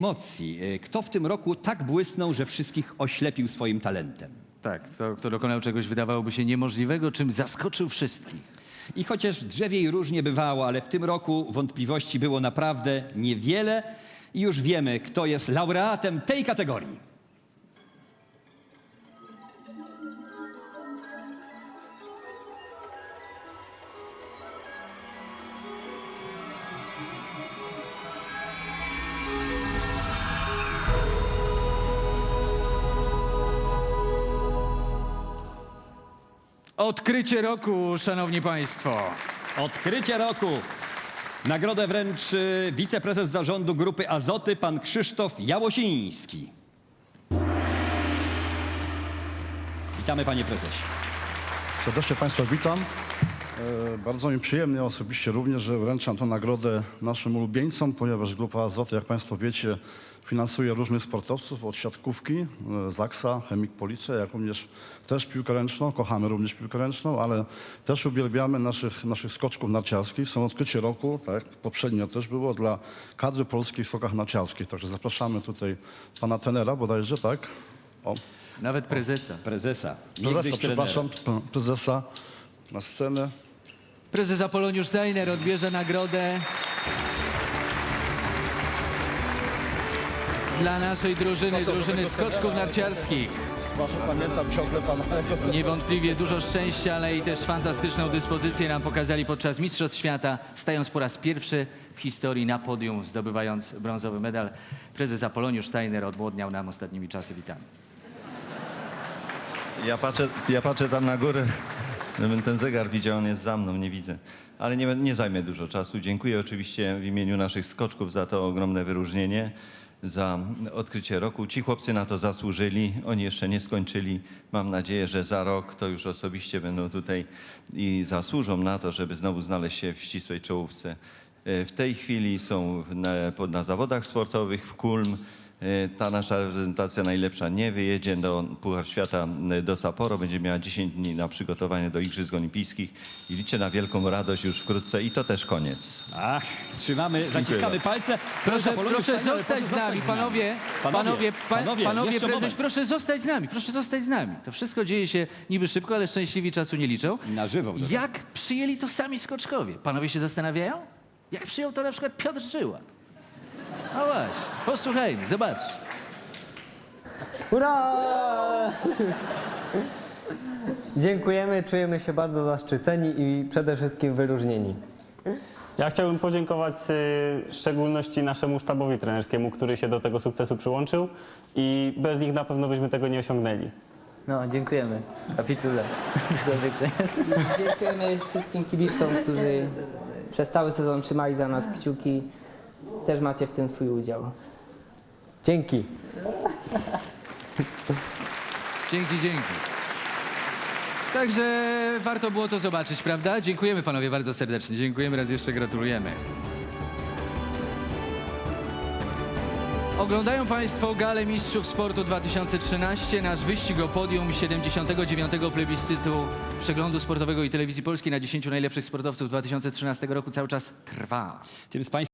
Emocji. Y, Kto w tym roku tak błysnął, że wszystkich oślepił swoim talentem? Tak, to, kto dokonał czegoś wydawałoby się niemożliwego, czym zaskoczył wszystkich. I chociaż drzewiej różnie bywało, ale w tym roku wątpliwości było naprawdę niewiele i już wiemy, kto jest laureatem tej kategorii. Odkrycie roku, szanowni państwo. Odkrycie roku. Nagrodę wręczy wiceprezes zarządu grupy Azoty, pan Krzysztof Jałosiński. Witamy, panie prezesie. Serdecznie Państwa witam. E, Bardzo mi przyjemnie osobiście również, że wręczam tę nagrodę naszym ulubieńcom, ponieważ Grupa Azoty, jak Państwo wiecie, finansuje różnych sportowców od siatkówki, e, Zaksa, Chemik Policja, jak również też piłkę ręczną. Kochamy również piłkę ręczną, ale też uwielbiamy naszych, naszych skoczków narciarskich. Są odkrycie roku, tak, poprzednio też było dla kadry polskiej w skokach narciarskich. Także zapraszamy tutaj pana tenera bodajże, tak? O, Nawet prezesa. Prezesa. prezesa, przepraszam, prezesa na scenę. Prezes Apoloniusz Steiner odbierze nagrodę dla naszej drużyny, drużyny skoczków narciarskich. Proszę, pamiętam ciągle pana. Niewątpliwie dużo szczęścia, ale i też fantastyczną dyspozycję nam pokazali podczas Mistrzostw Świata, stając po raz pierwszy w historii na podium, zdobywając brązowy medal. Prezes Apoloniusz Steiner odmłodniał nam ostatnimi czasy. Witamy. Ja patrzę, ja patrzę tam na górę, żebym ten zegar widział, on jest za mną, nie widzę. Ale nie, nie zajmie dużo czasu. Dziękuję oczywiście w imieniu naszych skoczków za to ogromne wyróżnienie, za odkrycie roku. Ci chłopcy na to zasłużyli, oni jeszcze nie skończyli. Mam nadzieję, że za rok to już osobiście będą tutaj i zasłużą na to, żeby znowu znaleźć się w ścisłej czołówce. E, W tej chwili są na, na zawodach sportowych w Kulm. E, Ta nasza reprezentacja najlepsza nie wyjedzie do Puchar Świata e, do Sapporo. Będzie miała 10 dni na przygotowanie do Igrzysk Olimpijskich i liczę na wielką radość już wkrótce i to też koniec. Ach, trzymamy, zaciskamy palce. Proszę, proszę Steiner, zostać z nami, panowie, panowie, pa, panowie, panowie moment. proszę zostać z nami, proszę zostać z nami. To wszystko dzieje się niby szybko, ale szczęśliwi czasu nie liczą. Na żywo. Jak przyjęli to sami skoczkowie? Panowie się zastanawiają? Jak przyjął to na przykład Piotr Żyła? No właśnie, posłuchajmy, zobacz. Hurra! Dziękujemy, czujemy się bardzo zaszczyceni i przede wszystkim wyróżnieni. Ja chciałbym podziękować y, w szczególności naszemu sztabowi trenerskiemu, który się do tego sukcesu przyłączył i bez nich na pewno byśmy tego nie osiągnęli. No, dziękujemy. Kapitule. Dziękujemy wszystkim kibicom, którzy przez cały sezon trzymali za nas kciuki. Też macie w tym swój udział. Dzięki. Dzięki, dzięki. Także warto było to zobaczyć, prawda? Dziękujemy panowie bardzo serdecznie. Dziękujemy, raz jeszcze gratulujemy. Oglądają Państwo Galę Mistrzów Sportu 2013. Nasz wyścig o podium 79. plebiscytu przeglądu sportowego i telewizji polskiej na 10 najlepszych sportowców 2013 roku cały czas trwa. Tym z Państwa